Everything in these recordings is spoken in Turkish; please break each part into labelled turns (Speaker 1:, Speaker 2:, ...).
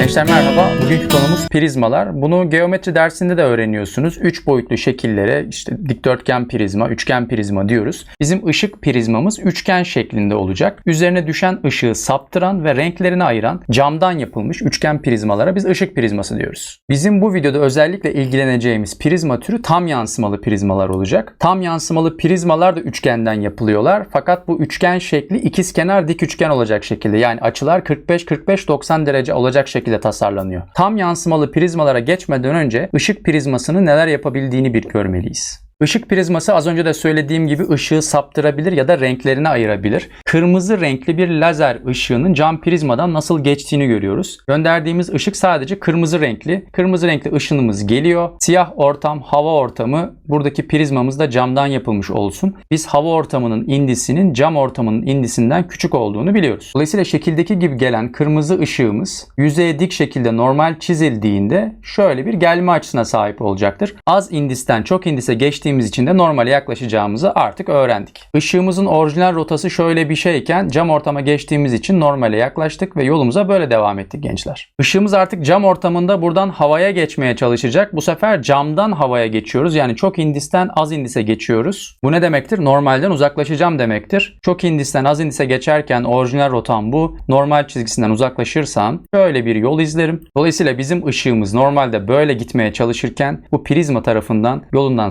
Speaker 1: Gençler merhaba. Bugünkü konumuz prizmalar. Bunu geometri dersinde de öğreniyorsunuz. 3 boyutlu şekillere işte dikdörtgen prizma, üçgen prizma diyoruz. Bizim ışık prizmamız üçgen şeklinde olacak. Üzerine düşen ışığı saptıran ve renklerini ayıran camdan yapılmış üçgen prizmalara biz ışık prizması diyoruz. Bizim bu videoda özellikle ilgileneceğimiz prizma türü tam yansımalı prizmalar olacak. Tam yansımalı prizmalar da üçgenden yapılıyorlar. Fakat bu üçgen şekli ikizkenar dik üçgen olacak şekilde. Yani açılar 45-45-90 derece olacak şekilde tasarlanıyor. Tam yansımalı prizmalara geçmeden önce ışık prizmasının neler yapabildiğini bir görmeliyiz. Işık prizması az önce de söylediğim gibi ışığı saptırabilir ya da renklerini ayırabilir. Kırmızı renkli bir lazer ışığının cam prizmadan nasıl geçtiğini görüyoruz. Gönderdiğimiz ışık sadece kırmızı renkli. Kırmızı renkli ışınımız geliyor. Siyah ortam, hava ortamı buradaki prizmamız da camdan yapılmış olsun. Biz hava ortamının indisinin cam ortamının indisinden küçük olduğunu biliyoruz. Dolayısıyla şekildeki gibi gelen kırmızı ışığımız yüzeye dik şekilde normal çizildiğinde şöyle bir gelme açısına sahip olacaktır. Az indisten çok indise geçtiğimiz için de normale yaklaşacağımızı artık öğrendik. Işığımızın orijinal rotası şöyle bir şeyken cam ortama geçtiğimiz için normale yaklaştık ve yolumuza böyle devam ettik gençler. Işığımız artık cam ortamında buradan havaya geçmeye çalışacak. Bu sefer camdan havaya geçiyoruz. Yani çok indisten az indise geçiyoruz. Bu ne demektir? Normalden uzaklaşacağım demektir. Çok indisten az indise geçerken orijinal rotam bu. Normal çizgisinden uzaklaşırsam şöyle bir yol izlerim. Dolayısıyla bizim ışığımız normalde böyle gitmeye çalışırken bu prizma tarafından yolundan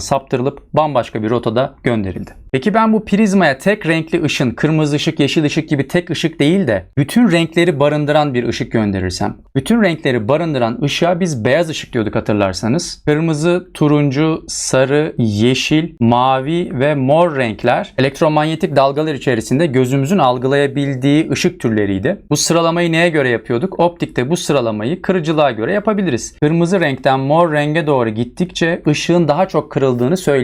Speaker 1: saptırılıp bambaşka bir rotada gönderildi. Peki ben bu prizmaya tek renkli ışın, kırmızı ışık, yeşil ışık gibi tek ışık değil de bütün renkleri barındıran bir ışık gönderirsem, bütün renkleri barındıran ışığa biz beyaz ışık diyorduk hatırlarsanız. Kırmızı, turuncu, sarı, yeşil, mavi ve mor renkler elektromanyetik dalgalar içerisinde gözümüzün algılayabildiği ışık türleriydi. Bu sıralamayı neye göre yapıyorduk? Optikte bu sıralamayı kırıcılığa göre yapabiliriz. Kırmızı renkten mor renge doğru gittikçe ışığın daha çok kırıldığını söyleyebiliriz.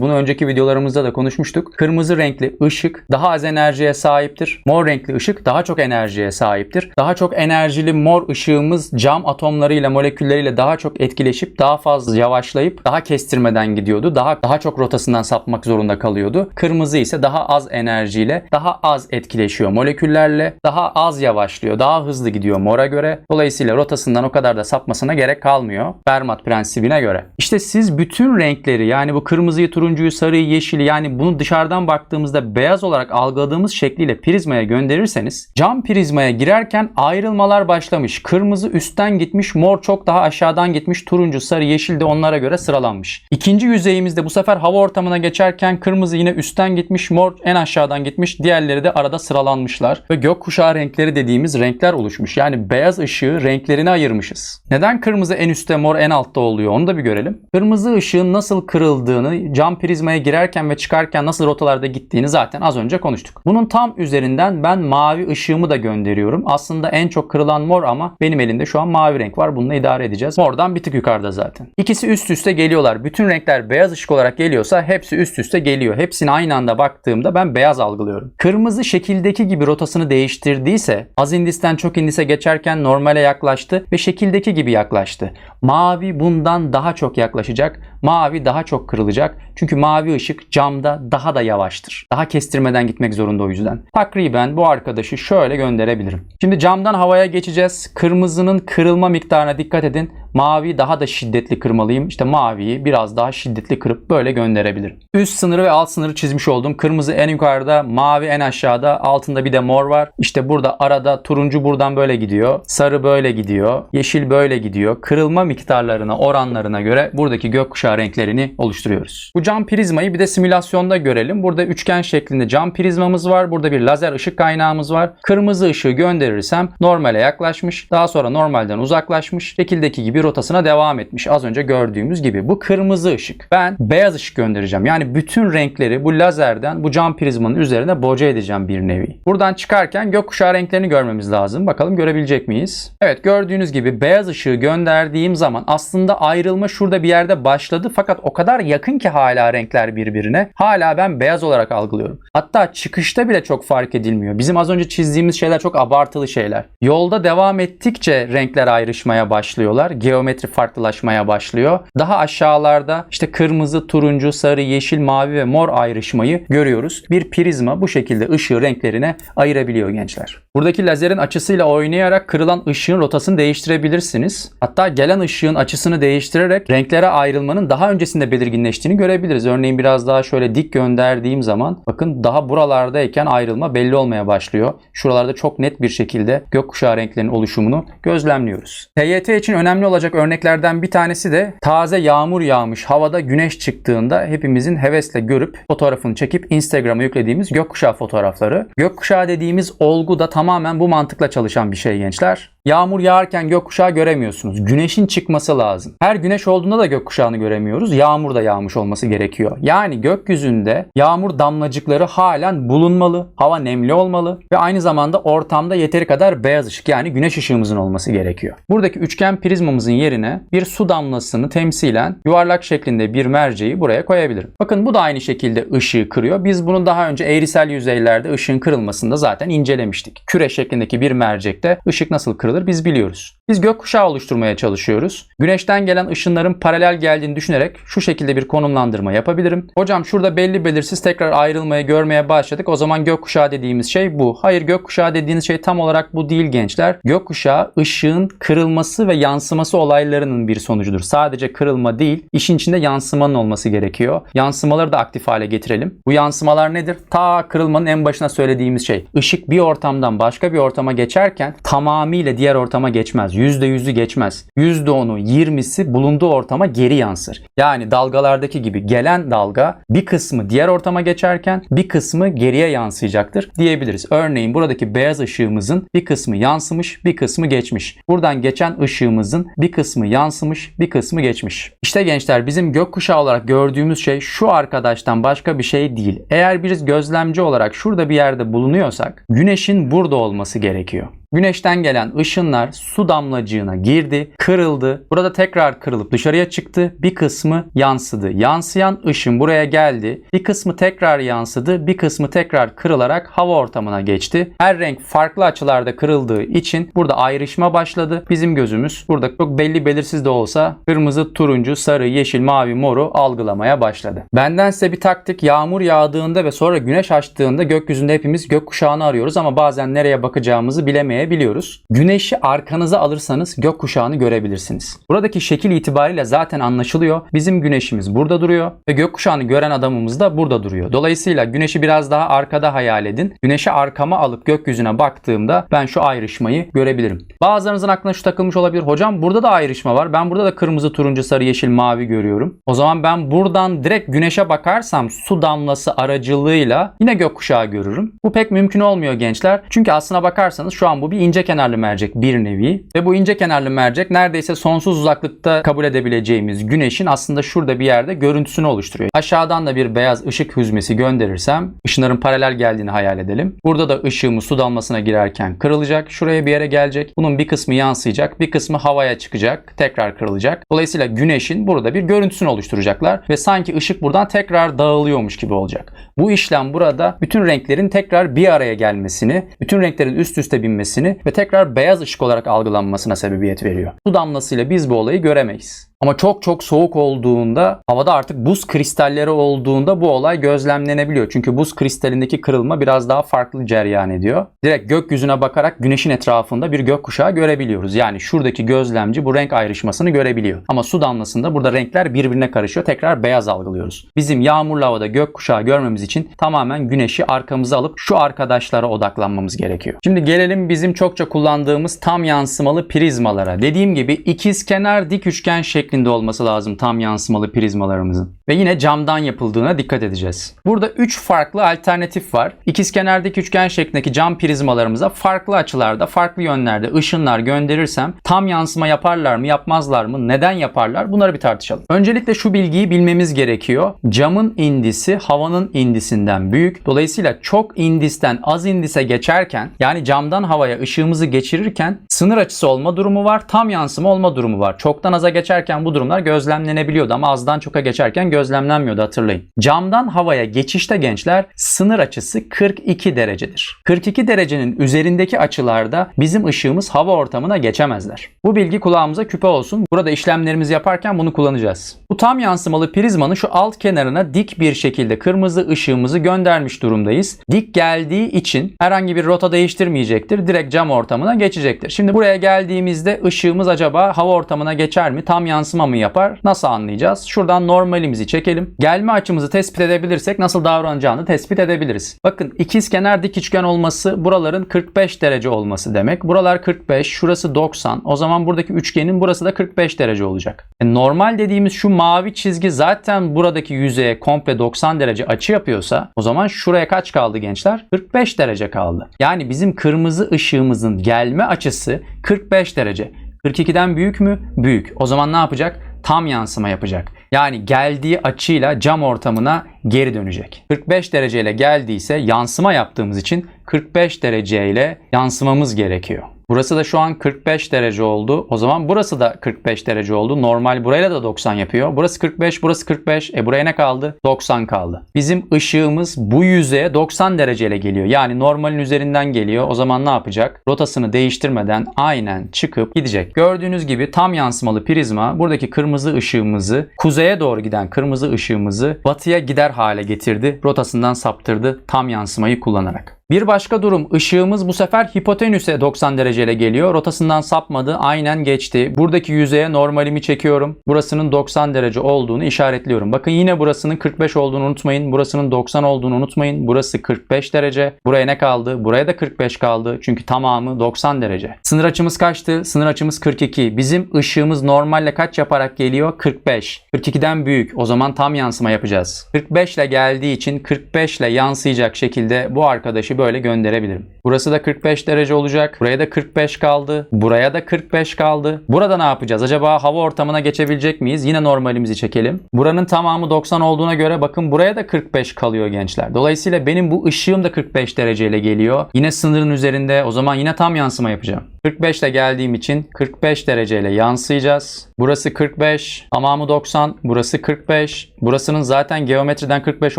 Speaker 1: Bunu önceki videolarımızda da konuşmuştuk. Kırmızı renkli ışık daha az enerjiye sahiptir. Mor renkli ışık daha çok enerjiye sahiptir. Daha çok enerjili mor ışığımız cam atomlarıyla, molekülleriyle daha çok etkileşip daha fazla yavaşlayıp daha kestirmeden gidiyordu. Daha daha çok rotasından sapmak zorunda kalıyordu. Kırmızı ise daha az enerjiyle, daha az etkileşiyor moleküllerle, daha az yavaşlıyor, daha hızlı gidiyor mora göre. Dolayısıyla rotasından o kadar da sapmasına gerek kalmıyor. Fermat prensibine göre. İşte siz bütün renkleri yani bu kırmızıyı, turuncuyu, sarıyı, yeşili yani bunu dışarıdan baktığımızda beyaz olarak algıladığımız şekliyle prizmaya gönderirseniz cam prizmaya girerken ayrılmalar başlamış. Kırmızı üstten gitmiş, mor çok daha aşağıdan gitmiş, turuncu, sarı, yeşil de onlara göre sıralanmış. İkinci yüzeyimizde bu sefer hava ortamına geçerken kırmızı yine üstten gitmiş, mor en aşağıdan gitmiş, diğerleri de arada sıralanmışlar ve gökkuşağı renkleri dediğimiz renkler oluşmuş. Yani beyaz ışığı renklerine ayırmışız. Neden kırmızı en üstte, mor en altta oluyor onu da bir görelim. Kırmızı ışığın nasıl kırıldığını, cam prizmaya girerken ve çıkarken nasıl rotalarda gittiğini zaten az önce konuştuk. Bunun tam üzerinden ben mavi ışığımı da gönderiyorum. Aslında en çok kırılan mor ama benim elimde şu an mavi renk var. Bununla idare edeceğiz. Mordan bir tık yukarıda zaten. İkisi üst üste geliyorlar. Bütün renkler beyaz ışık olarak geliyorsa hepsi üst üste geliyor. Hepsine aynı anda baktığımda ben beyaz algılıyorum. Kırmızı şekildeki gibi rotasını değiştirdiyse az indisten çok indise geçerken normale yaklaştı ve şekildeki gibi yaklaştı. Mavi bundan daha çok yaklaşacak. Mavi daha çok kırılacak. Çünkü mavi ışık camda daha da yavaştır. Daha kestirmeden gitmek zorunda o yüzden. Takriben bu arkadaşı şöyle gönderebilirim. Şimdi camdan havaya geçeceğiz. Kırmızının kırılma miktarına dikkat edin. Mavi daha da şiddetli kırmalıyım. İşte maviyi biraz daha şiddetli kırıp böyle gönderebilirim. Üst sınırı ve alt sınırı çizmiş oldum. Kırmızı en yukarıda, mavi en aşağıda, altında bir de mor var. İşte burada arada turuncu buradan böyle gidiyor. Sarı böyle gidiyor. Yeşil böyle gidiyor. Kırılma miktarlarına, oranlarına göre buradaki gökkuşağı renklerini oluşturuyoruz. Bu cam prizmayı bir de simülasyonda görelim. Burada üçgen şeklinde cam prizmamız var. Burada bir lazer ışık kaynağımız var. Kırmızı ışığı gönderirsem normale yaklaşmış. Daha sonra normalden uzaklaşmış. Şekildeki gibi rotasına devam etmiş. Az önce gördüğümüz gibi. Bu kırmızı ışık. Ben beyaz ışık göndereceğim. Yani bütün renkleri bu lazerden bu cam prizmanın üzerine boca edeceğim bir nevi. Buradan çıkarken gökkuşağı renklerini görmemiz lazım. Bakalım görebilecek miyiz? Evet gördüğünüz gibi beyaz ışığı gönderdiğim zaman aslında ayrılma şurada bir yerde başladı. Fakat o kadar yakın ki hala renkler birbirine. Hala ben beyaz olarak algılıyorum. Hatta çıkışta bile çok fark edilmiyor. Bizim az önce çizdiğimiz şeyler çok abartılı şeyler. Yolda devam ettikçe renkler ayrışmaya başlıyorlar. geometri farklılaşmaya başlıyor. Daha aşağılarda işte kırmızı, turuncu, sarı, yeşil, mavi ve mor ayrışmayı görüyoruz. Bir prizma bu şekilde ışığı renklerine ayırabiliyor gençler. Buradaki lazerin açısıyla oynayarak kırılan ışığın rotasını değiştirebilirsiniz. Hatta gelen ışığın açısını değiştirerek renklere ayrılmanın daha öncesinde belirginleştiğini görebiliriz. Örneğin biraz daha şöyle dik gönderdiğim zaman bakın daha buralardayken ayrılma belli olmaya başlıyor. Şuralarda çok net bir şekilde gökkuşağı renklerinin oluşumunu gözlemliyoruz. TYT için önemli olacak örneklerden bir tanesi de taze yağmur yağmış havada güneş çıktığında hepimizin hevesle görüp fotoğrafını çekip Instagram'a yüklediğimiz gökkuşağı fotoğrafları. Gökkuşağı dediğimiz olgu da tamamen bu mantıkla çalışan bir şey gençler. Yağmur yağarken gökkuşağı göremiyorsunuz. Güneşin çıkması lazım. Her güneş olduğunda da gökkuşağını göremiyoruz. Yağmur da yağmış olması gerekiyor. Yani gökyüzünde yağmur damlacıkları halen bulunmalı. Hava nemli olmalı ve aynı zamanda ortamda yeteri kadar beyaz ışık yani güneş ışığımızın olması gerekiyor. Buradaki üçgen prizmamızın yerine bir su damlasını temsilen yuvarlak şeklinde bir merceği buraya koyabilirim. Bakın bu da aynı şekilde ışığı kırıyor. Biz bunu daha önce eğrisel yüzeylerde ışığın kırılmasında zaten incelemiştik. Küre şeklindeki bir mercekte ışık nasıl kırılır biz biliyoruz. Biz gökkuşağı oluşturmaya çalışıyoruz. Güneşten gelen ışınların paralel geldiğini düşünerek şu şekilde bir konumlandırma yapabilirim. Hocam şurada belli belirsiz tekrar ayrılmaya görmeye başladık. O zaman gökkuşağı dediğimiz şey bu. Hayır gökkuşağı dediğiniz şey tam olarak bu değil gençler. Gökkuşağı ışığın kırılması ve yansıması olaylarının bir sonucudur. Sadece kırılma değil, işin içinde yansımanın olması gerekiyor. Yansımaları da aktif hale getirelim. Bu yansımalar nedir? Ta kırılmanın en başına söylediğimiz şey. Işık bir ortamdan başka bir ortama geçerken tamamıyla diğer ortama geçmez. %100'ü geçmez. %10'u, 20'si bulunduğu ortama geri yansır. Yani dalgalardaki gibi gelen dalga bir kısmı diğer ortama geçerken bir kısmı geriye yansıyacaktır diyebiliriz. Örneğin buradaki beyaz ışığımızın bir kısmı yansımış, bir kısmı geçmiş. Buradan geçen ışığımızın bir kısmı yansımış, bir kısmı geçmiş. İşte gençler bizim gökkuşağı olarak gördüğümüz şey şu arkadaştan başka bir şey değil. Eğer biz gözlemci olarak şurada bir yerde bulunuyorsak güneşin burada olması gerekiyor. Güneşten gelen ışınlar su damlacığına girdi, kırıldı. Burada tekrar kırılıp dışarıya çıktı. Bir kısmı yansıdı. Yansıyan ışın buraya geldi. Bir kısmı tekrar yansıdı. Bir kısmı tekrar kırılarak hava ortamına geçti. Her renk farklı açılarda kırıldığı için burada ayrışma başladı. Bizim gözümüz burada çok belli belirsiz de olsa kırmızı, turuncu, sarı, yeşil, mavi, moru algılamaya başladı. Benden size bir taktik yağmur yağdığında ve sonra güneş açtığında gökyüzünde hepimiz gökkuşağını arıyoruz ama bazen nereye bakacağımızı bilemeyiz biliyoruz. Güneşi arkanıza alırsanız gökkuşağını görebilirsiniz. Buradaki şekil itibariyle zaten anlaşılıyor. Bizim güneşimiz burada duruyor ve gökkuşağını gören adamımız da burada duruyor. Dolayısıyla güneşi biraz daha arkada hayal edin. Güneşi arkama alıp gökyüzüne baktığımda ben şu ayrışmayı görebilirim. Bazılarınızın aklına şu takılmış olabilir. Hocam burada da ayrışma var. Ben burada da kırmızı, turuncu, sarı, yeşil, mavi görüyorum. O zaman ben buradan direkt güneşe bakarsam su damlası aracılığıyla yine gökkuşağı görürüm. Bu pek mümkün olmuyor gençler. Çünkü aslına bakarsanız şu an bu bir ince kenarlı mercek bir nevi. Ve bu ince kenarlı mercek neredeyse sonsuz uzaklıkta kabul edebileceğimiz güneşin aslında şurada bir yerde görüntüsünü oluşturuyor. Aşağıdan da bir beyaz ışık hüzmesi gönderirsem ışınların paralel geldiğini hayal edelim. Burada da ışığımız su damlasına girerken kırılacak. Şuraya bir yere gelecek. Bunun bir kısmı yansıyacak. Bir kısmı havaya çıkacak. Tekrar kırılacak. Dolayısıyla güneşin burada bir görüntüsünü oluşturacaklar. Ve sanki ışık buradan tekrar dağılıyormuş gibi olacak. Bu işlem burada bütün renklerin tekrar bir araya gelmesini, bütün renklerin üst üste binmesini ve tekrar beyaz ışık olarak algılanmasına sebebiyet veriyor. Su damlasıyla biz bu olayı göremeyiz. Ama çok çok soğuk olduğunda, havada artık buz kristalleri olduğunda bu olay gözlemlenebiliyor. Çünkü buz kristalindeki kırılma biraz daha farklı cereyan ediyor. Direkt gökyüzüne bakarak güneşin etrafında bir gökkuşağı görebiliyoruz. Yani şuradaki gözlemci bu renk ayrışmasını görebiliyor. Ama su damlasında burada renkler birbirine karışıyor. Tekrar beyaz algılıyoruz. Bizim yağmurlu havada gökkuşağı görmemiz için tamamen güneşi arkamıza alıp şu arkadaşlara odaklanmamız gerekiyor. Şimdi gelelim bizim çokça kullandığımız tam yansımalı prizmalara. Dediğim gibi ikiz kenar dik üçgen şeklinde şeklinde olması lazım tam yansımalı prizmalarımızın. Ve yine camdan yapıldığına dikkat edeceğiz. Burada 3 farklı alternatif var. İkizkenardaki üçgen şeklindeki cam prizmalarımıza farklı açılarda, farklı yönlerde ışınlar gönderirsem tam yansıma yaparlar mı, yapmazlar mı, neden yaparlar? Bunları bir tartışalım. Öncelikle şu bilgiyi bilmemiz gerekiyor. Camın indisi havanın indisinden büyük. Dolayısıyla çok indisten az indise geçerken yani camdan havaya ışığımızı geçirirken sınır açısı olma durumu var, tam yansıma olma durumu var. Çoktan aza geçerken geçerken bu durumlar gözlemlenebiliyordu ama azdan çoka geçerken gözlemlenmiyordu hatırlayın. Camdan havaya geçişte gençler sınır açısı 42 derecedir. 42 derecenin üzerindeki açılarda bizim ışığımız hava ortamına geçemezler. Bu bilgi kulağımıza küpe olsun. Burada işlemlerimizi yaparken bunu kullanacağız. Bu tam yansımalı prizmanın şu alt kenarına dik bir şekilde kırmızı ışığımızı göndermiş durumdayız. Dik geldiği için herhangi bir rota değiştirmeyecektir. Direkt cam ortamına geçecektir. Şimdi buraya geldiğimizde ışığımız acaba hava ortamına geçer mi? Tam yansıma mı yapar? Nasıl anlayacağız? Şuradan normalimizi çekelim. Gelme açımızı tespit edebilirsek nasıl davranacağını tespit edebiliriz. Bakın ikizkenar dik üçgen olması buraların 45 derece olması demek. Buralar 45, şurası 90. O zaman buradaki üçgenin burası da 45 derece olacak. E, normal dediğimiz şu mavi çizgi zaten buradaki yüzeye komple 90 derece açı yapıyorsa o zaman şuraya kaç kaldı gençler? 45 derece kaldı. Yani bizim kırmızı ışığımızın gelme açısı 45 derece. 42'den büyük mü? Büyük. O zaman ne yapacak? Tam yansıma yapacak. Yani geldiği açıyla cam ortamına geri dönecek. 45 dereceyle geldiyse yansıma yaptığımız için 45 dereceyle yansımamız gerekiyor. Burası da şu an 45 derece oldu. O zaman burası da 45 derece oldu. Normal burayla da 90 yapıyor. Burası 45, burası 45. E buraya ne kaldı? 90 kaldı. Bizim ışığımız bu yüzeye 90 dereceyle geliyor. Yani normalin üzerinden geliyor. O zaman ne yapacak? Rotasını değiştirmeden aynen çıkıp gidecek. Gördüğünüz gibi tam yansımalı prizma buradaki kırmızı ışığımızı kuzeye doğru giden kırmızı ışığımızı batıya gider hale getirdi. Rotasından saptırdı tam yansımayı kullanarak. Bir başka durum ışığımız bu sefer hipotenüse 90 dereceyle geliyor. Rotasından sapmadı. Aynen geçti. Buradaki yüzeye normalimi çekiyorum. Burasının 90 derece olduğunu işaretliyorum. Bakın yine burasının 45 olduğunu unutmayın. Burasının 90 olduğunu unutmayın. Burası 45 derece. Buraya ne kaldı? Buraya da 45 kaldı. Çünkü tamamı 90 derece. Sınır açımız kaçtı? Sınır açımız 42. Bizim ışığımız normalle kaç yaparak geliyor? 45. 42'den büyük. O zaman tam yansıma yapacağız. 45 ile geldiği için 45 ile yansıyacak şekilde bu arkadaşı böyle gönderebilirim. Burası da 45 derece olacak. Buraya da 45 kaldı. Buraya da 45 kaldı. Burada ne yapacağız? Acaba hava ortamına geçebilecek miyiz? Yine normalimizi çekelim. Buranın tamamı 90 olduğuna göre bakın buraya da 45 kalıyor gençler. Dolayısıyla benim bu ışığım da 45 dereceyle geliyor. Yine sınırın üzerinde. O zaman yine tam yansıma yapacağım. 45 ile geldiğim için 45 dereceyle yansıyacağız. Burası 45, tamamı 90. Burası 45. Burasının zaten geometriden 45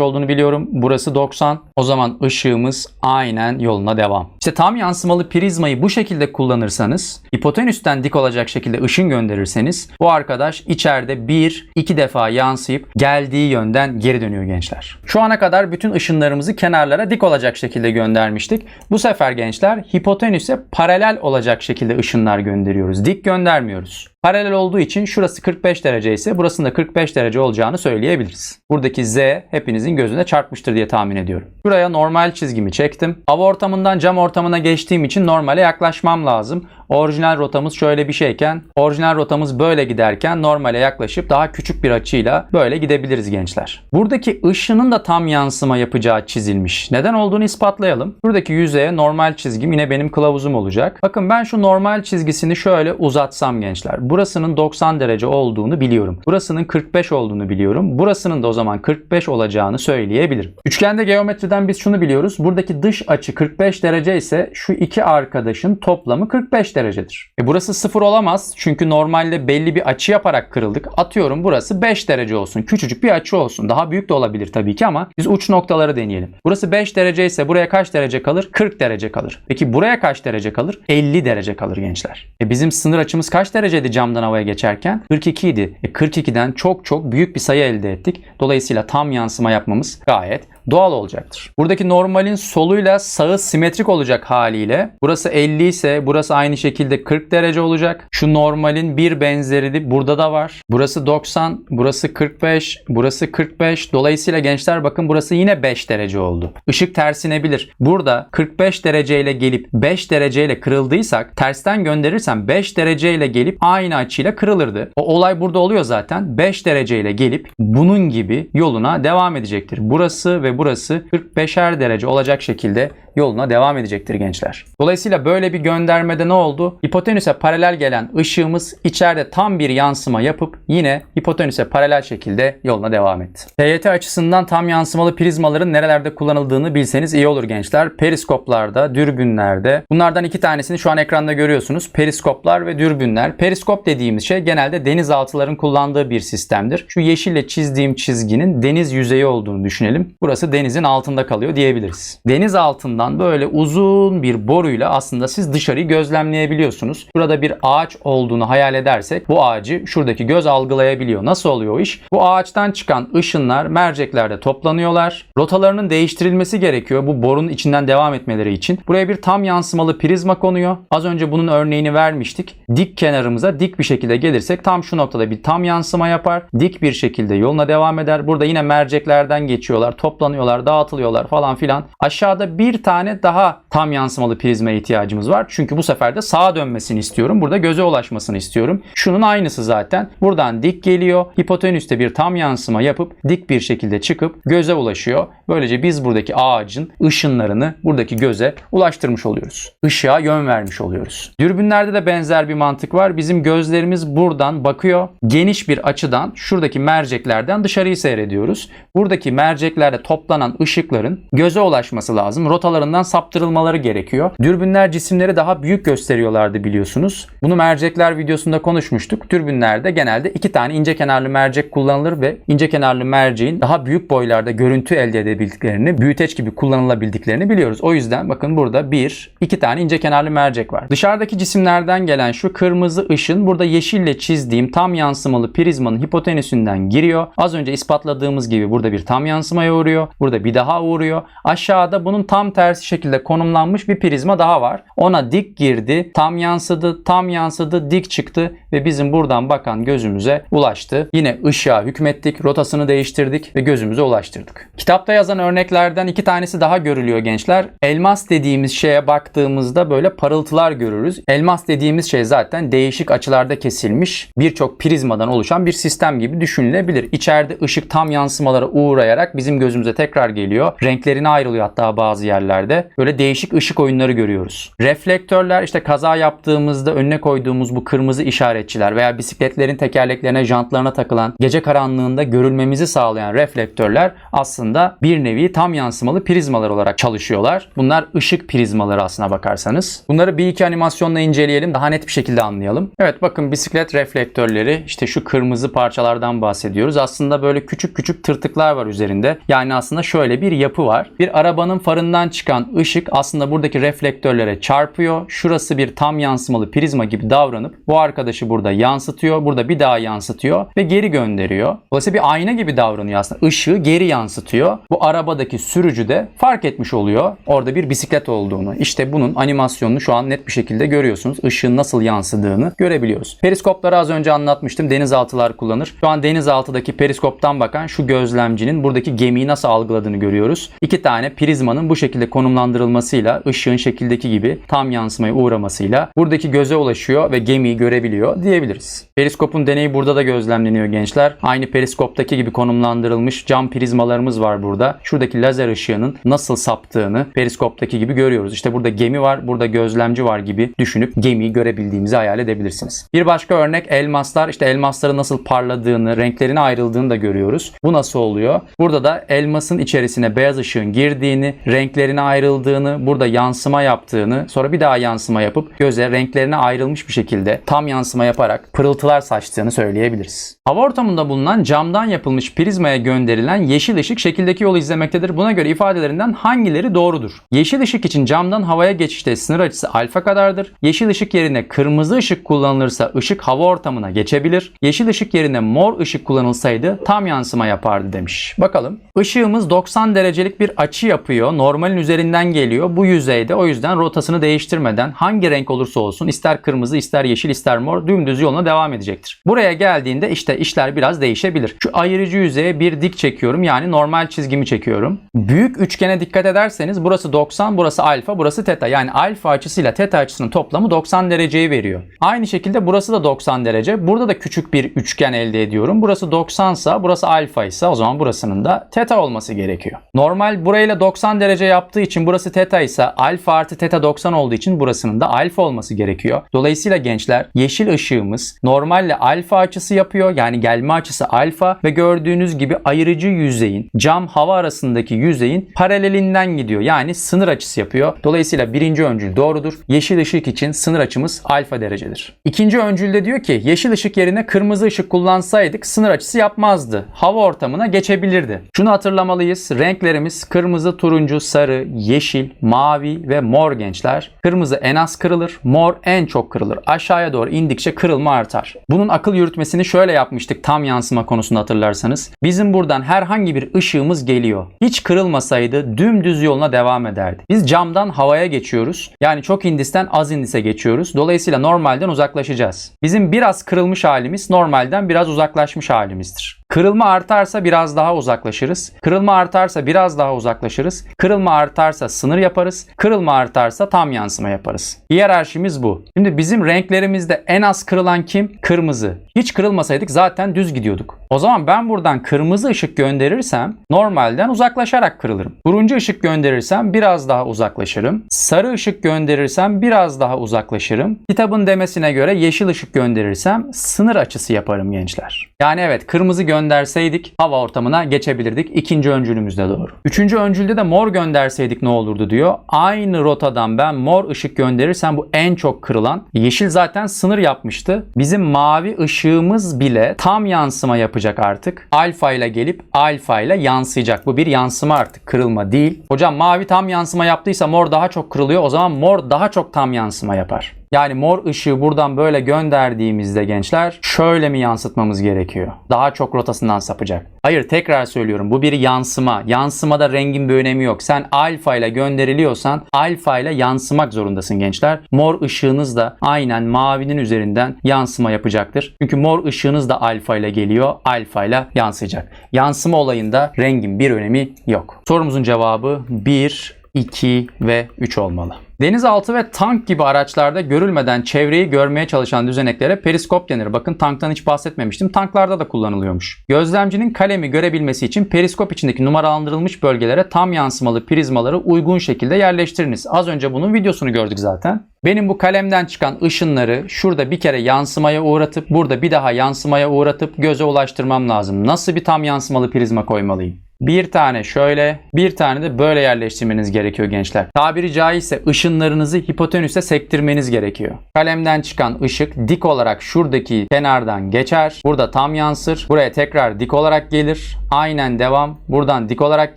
Speaker 1: olduğunu biliyorum. Burası 90. O zaman ışığımız aynen yoluna devam. İşte tam yansımalı prizmayı bu şekilde kullanırsanız, hipotenüsten dik olacak şekilde ışın gönderirseniz bu arkadaş içeride 1-2 defa yansıyıp geldiği yönden geri dönüyor gençler. Şu ana kadar bütün ışınlarımızı kenarlara dik olacak şekilde göndermiştik. Bu sefer gençler hipotenüse paralel olacak şekilde ışınlar gönderiyoruz. Dik göndermiyoruz. Paralel olduğu için şurası 45 derece ise burasının da 45 derece olacağını söyleyebiliriz. Buradaki Z hepinizin gözüne çarpmıştır diye tahmin ediyorum. Buraya normal çizgimi çektim. Hava ortamından cam ortamına geçtiğim için normale yaklaşmam lazım. Orijinal rotamız şöyle bir şeyken, orijinal rotamız böyle giderken normale yaklaşıp daha küçük bir açıyla böyle gidebiliriz gençler. Buradaki ışının da tam yansıma yapacağı çizilmiş. Neden olduğunu ispatlayalım. Buradaki yüzeye normal çizgim yine benim kılavuzum olacak. Bakın ben şu normal çizgisini şöyle uzatsam gençler. Burasının 90 derece olduğunu biliyorum. Burasının 45 olduğunu biliyorum. Burasının da o zaman 45 olacağını söyleyebilirim. Üçgende geometriden biz şunu biliyoruz. Buradaki dış açı 45 derece ise şu iki arkadaşın toplamı 45 derecedir. E burası 0 olamaz. Çünkü normalde belli bir açı yaparak kırıldık. Atıyorum burası 5 derece olsun. Küçücük bir açı olsun. Daha büyük de olabilir tabii ki ama biz uç noktaları deneyelim. Burası 5 derece ise buraya kaç derece kalır? 40 derece kalır. Peki buraya kaç derece kalır? 50 derece kalır gençler. E bizim sınır açımız kaç dereceydi camdan havaya geçerken? 42 idi. E 42'den çok çok büyük bir sayı elde ettik. Dolayısıyla tam yansıma yapmamız gayet doğal olacaktır. Buradaki normalin soluyla sağı simetrik olacak haliyle burası 50 ise burası aynı şekilde 40 derece olacak. Şu normalin bir benzeri de burada da var. Burası 90, burası 45, burası 45. Dolayısıyla gençler bakın burası yine 5 derece oldu. Işık tersinebilir. Burada 45 dereceyle gelip 5 dereceyle kırıldıysak tersten gönderirsem 5 dereceyle gelip aynı açıyla kırılırdı. O olay burada oluyor zaten. 5 dereceyle gelip bunun gibi yoluna devam edecektir. Burası ve burası 45'er derece olacak şekilde yoluna devam edecektir gençler. Dolayısıyla böyle bir göndermede ne oldu? Hipotenüse paralel gelen ışığımız içeride tam bir yansıma yapıp yine hipotenüse paralel şekilde yoluna devam etti. TYT açısından tam yansımalı prizmaların nerelerde kullanıldığını bilseniz iyi olur gençler. Periskoplarda, dürbünlerde. Bunlardan iki tanesini şu an ekranda görüyorsunuz. Periskoplar ve dürbünler. Periskop dediğimiz şey genelde denizaltıların kullandığı bir sistemdir. Şu yeşille çizdiğim çizginin deniz yüzeyi olduğunu düşünelim. Burası denizin altında kalıyor diyebiliriz. Deniz altından böyle uzun bir boruyla aslında siz dışarıyı gözlemleyebiliyorsunuz. Burada bir ağaç olduğunu hayal edersek bu ağacı şuradaki göz algılayabiliyor. Nasıl oluyor o iş? Bu ağaçtan çıkan ışınlar merceklerde toplanıyorlar. Rotalarının değiştirilmesi gerekiyor bu borunun içinden devam etmeleri için. Buraya bir tam yansımalı prizma konuyor. Az önce bunun örneğini vermiştik. Dik kenarımıza dik bir şekilde gelirsek tam şu noktada bir tam yansıma yapar. Dik bir şekilde yoluna devam eder. Burada yine merceklerden geçiyorlar, toplanıyorlar, dağıtılıyorlar falan filan. Aşağıda bir tane daha tam yansımalı prizmaya ihtiyacımız var. Çünkü bu sefer de sağa dönmesini istiyorum. Burada göze ulaşmasını istiyorum. Şunun aynısı zaten. Buradan dik geliyor. Hipotenüste bir tam yansıma yapıp dik bir şekilde çıkıp göze ulaşıyor. Böylece biz buradaki ağacın ışınlarını buradaki göze ulaştırmış oluyoruz. Işığa yön vermiş oluyoruz. Dürbünlerde de benzer bir mantık var. Bizim gözlerimiz buradan bakıyor. Geniş bir açıdan şuradaki merceklerden dışarıyı seyrediyoruz. Buradaki merceklerde toplanan ışıkların göze ulaşması lazım. Rotalarından saptırılmaları gerekiyor. Dürbünler cisimleri daha büyük gösteriyorlardı biliyorsunuz. Bunu mercekler videosunda konuşmuştuk. Dürbünlerde genelde iki tane ince kenarlı mercek kullanılır ve ince kenarlı merceğin daha büyük boylarda görüntü elde edebildiklerini, büyüteç gibi kullanılabildiklerini biliyoruz. O yüzden bakın burada bir, iki tane ince kenarlı mercek var. Dışarıdaki cisimlerden gelen şu kırmızı ışın burada yeşille çizdiğim tam yansımalı prizmanın hipotenüsünden giriyor. Az önce ispatladığımız gibi burada bir tam yansımaya uğruyor. Burada bir daha uğruyor. Aşağıda bunun tam tersi şekilde konumlanmış bir prizma daha var. Ona dik girdi, tam yansıdı, tam yansıdı, dik çıktı ve bizim buradan bakan gözümüze ulaştı. Yine ışığa hükmettik, rotasını değiştirdik ve gözümüze ulaştırdık. Kitapta yazan örneklerden iki tanesi daha görülüyor gençler. Elmas dediğimiz şeye baktığımızda böyle parıltılar görürüz. Elmas dediğimiz şey zaten değişik açılarda kesilmiş birçok prizmadan oluşan bir sistem gibi düşünülebilir. İçeride ışık tam yansımalara uğrayarak bizim gözümüze tekrar geliyor. Renklerine ayrılıyor hatta bazı yerlerde. Böyle değişik ışık oyunları görüyoruz. Reflektörler işte kaza yaptığımızda önüne koyduğumuz bu kırmızı işaretçiler veya bisikletlerin tekerleklerine, jantlarına takılan gece karanlığında görülmemizi sağlayan reflektörler aslında bir nevi tam yansımalı prizmalar olarak çalışıyorlar. Bunlar ışık prizmaları aslına bakarsanız. Bunları bir iki animasyonla inceleyelim daha net bir şekilde anlayalım. Evet bakın bisiklet reflektörleri işte şu kırmızı parçalardan bahsediyoruz. Aslında böyle küçük küçük tırtıklar var üzerinde. Yani aslında şöyle bir yapı var. Bir arabanın farından çıkan ışık aslında buradaki reflektörlere çarpıyor. Şurası bir tam yansımalı prizma gibi davranıp bu arkadaşı burada yansıtıyor. Burada bir daha yansıtıyor ve geri gönderiyor. Dolayısıyla bir ayna gibi davranıyor aslında. Işığı geri yansıtıyor. Bu arabadaki sürücü de fark etmiş oluyor. Orada bir bisiklet olduğunu. İşte bunun animasyonunu şu an net bir şekilde görüyorsunuz. Işığın nasıl yansıdığını görebiliyoruz. Periskopları az önce anlatmıştım. Denizaltılar kullanır. Şu an denizaltıdaki periskoptan bakan şu gözlemcinin buradaki gemiyi nasıl algıladığını görüyoruz. İki tane prizmanın bu şekilde konumlandırılmasıyla ışığın şekildeki gibi tam yansımaya uğramasıyla buradaki göze ulaşıyor ve gemiyi görebiliyor diyebiliriz. Periskopun deneyi burada da gözlemleniyor gençler. Aynı periskoptaki gibi konumlandırılmış cam prizmalarımız var burada. Şuradaki lazer ışığının nasıl saptığını periskoptaki gibi görüyoruz. İşte burada gemi var, burada gözlemci var gibi düşünüp gemiyi görebildiğimizi hayal edebilirsiniz. Bir başka örnek elmaslar. İşte elmasların nasıl parladığını, renklerine ayrıldığını da görüyoruz. Bu nasıl oluyor? Burada da elmasın içerisine beyaz ışığın girdiğini, renklerine ayrıldığını, burada yansıma yaptığını, sonra bir daha yansıma yapıp göze renklerine ayrılmış bir şekilde tam yansıma yaparak pırıltılar saçtığını söyleyebiliriz. Hava ortamında bulunan camdan yapılmış prizmaya gönderilen yeşil ışık şekildeki yolu izlemektedir. Buna göre ifadelerinden hangileri doğrudur? Yeşil ışık için camdan havaya geçişte sınır açısı alfa kadardır. Yeşil ışık yerine kırmızı ışık kullanılırsa ışık hava ortamına geçebilir. Yeşil ışık yerine mor ışık kullanılsaydı tam yansıma yapardı demiş. Bakalım. Işığımız 90 derecelik bir açı yapıyor. Normalin üzerinden geliyor. Bu yüzeyde o yüzden rotasını değiştirmeden hangi renk olursa olsun ister kırmızı ister yeşil ister mor dümdüz yoluna devam edecektir. Buraya geldiğinde işte işler biraz değişebilir. Şu ayırıcı yüzeye bir dik çekiyorum. Yani normal çizgimi çekiyorum. Büyük üçgene dikkat ederseniz burası 90, burası alfa, burası teta. Yani alfa açısıyla teta açısının toplamı 90 dereceyi veriyor. Aynı şekilde burası da 90 derece. Burada da küçük bir üçgen elde ediyorum. Burası 90 ise burası alfa ise o zaman burasının da teta olması gerekiyor. Normal burayla 90 derece yaptığı için burası teta ise alfa artı teta 90 olduğu için burasının da alfa olması gerekiyor. Dolayısıyla gençler yeşil ışığımız normalle alfa açısı yapıyor. Yani gelme açısı alfa ve gördüğünüz gibi ayırıcı yüzeyin cam hava arasındaki yüzeyin paralelinden gidiyor. Yani sınır açısı yapıyor. Dolayısıyla birinci öncül doğrudur. Yeşil ışık için sınır açımız alfa derecedir. İkinci öncülde diyor ki yeşil ışık yerine kırmızı ışık kullansaydık sınır açısı yapmazdı. Hava ortamına geçebilirdi. Şunu hatırlamalıyız. Renklerimiz kırmızı, turuncu, sarı, yeşil, mavi ve mor gençler. Kırmızı en az kırılır, mor en çok kırılır. Aşağıya doğru indikçe kırılma artar. Bunun akıl yürütmesini şöyle yapmıştık tam yansıma konusunda hatırlarsanız. Bizim buradan herhangi bir ışığımız geliyor. Hiç kırılmasaydı dümdüz yoluna devam ederdi. Biz camdan havaya geçiyoruz. Yani çok indisten az indise geçiyoruz. Dolayısıyla normalden uzaklaşacağız. Bizim biraz kırılmış halimiz normalden biraz uzaklaşmış halimizdir. Kırılma artarsa biraz daha uzaklaşırız. Kırılma artarsa biraz daha uzaklaşırız. Kırılma artarsa sınır yaparız. Kırılma artarsa tam yansıma yaparız. Hiyerarşimiz bu. Şimdi bizim renklerimizde en az kırılan kim? Kırmızı. Hiç kırılmasaydık zaten düz gidiyorduk. O zaman ben buradan kırmızı ışık gönderirsem normalden uzaklaşarak kırılırım. Turuncu ışık gönderirsem biraz daha uzaklaşırım. Sarı ışık gönderirsem biraz daha uzaklaşırım. Kitabın demesine göre yeşil ışık gönderirsem sınır açısı yaparım gençler. Yani evet kırmızı gönderseydik hava ortamına geçebilirdik. İkinci öncülümüzde doğru. Üçüncü öncülde de mor gönderseydik ne olurdu diyor. Aynı rotadan ben mor ışık gönderirsem bu en çok kırılan. Yeşil zaten sınır yapmıştı. Bizim mavi ışığımız bile tam yansıma yapacak artık. Alfa ile gelip alfa ile yansıyacak. Bu bir yansıma artık kırılma değil. Hocam mavi tam yansıma yaptıysa mor daha çok kırılıyor. O zaman mor daha çok tam yansıma yapar. Yani mor ışığı buradan böyle gönderdiğimizde gençler şöyle mi yansıtmamız gerekiyor? Daha çok rotasından sapacak. Hayır tekrar söylüyorum bu bir yansıma. Yansımada rengin bir önemi yok. Sen alfa ile gönderiliyorsan alfa ile yansımak zorundasın gençler. Mor ışığınız da aynen mavinin üzerinden yansıma yapacaktır. Çünkü mor ışığınız da alfa ile geliyor. Alfa ile yansıyacak. Yansıma olayında rengin bir önemi yok. Sorumuzun cevabı 1, 2 ve 3 olmalı. Denizaltı ve tank gibi araçlarda görülmeden çevreyi görmeye çalışan düzeneklere periskop denir. Bakın tanktan hiç bahsetmemiştim. Tanklarda da kullanılıyormuş. Gözlemcinin kalemi görebilmesi için periskop içindeki numaralandırılmış bölgelere tam yansımalı prizmaları uygun şekilde yerleştiriniz. Az önce bunun videosunu gördük zaten. Benim bu kalemden çıkan ışınları şurada bir kere yansımaya uğratıp burada bir daha yansımaya uğratıp göze ulaştırmam lazım. Nasıl bir tam yansımalı prizma koymalıyım? Bir tane şöyle, bir tane de böyle yerleştirmeniz gerekiyor gençler. Tabiri caizse ışınlarınızı hipotenüse sektirmeniz gerekiyor. Kalemden çıkan ışık dik olarak şuradaki kenardan geçer. Burada tam yansır. Buraya tekrar dik olarak gelir. Aynen devam. Buradan dik olarak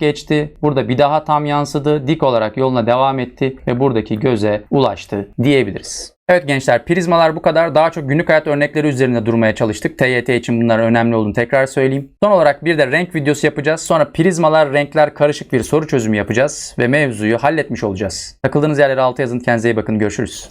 Speaker 1: geçti. Burada bir daha tam yansıdı. Dik olarak yoluna devam etti ve buradaki göze ulaştı diyebiliriz. Evet gençler prizmalar bu kadar. Daha çok günlük hayat örnekleri üzerinde durmaya çalıştık. TYT için bunlar önemli olduğunu tekrar söyleyeyim. Son olarak bir de renk videosu yapacağız. Sonra prizmalar, renkler karışık bir soru çözümü yapacağız. Ve mevzuyu halletmiş olacağız. Takıldığınız yerlere altı yazın. Kendinize iyi bakın. Görüşürüz.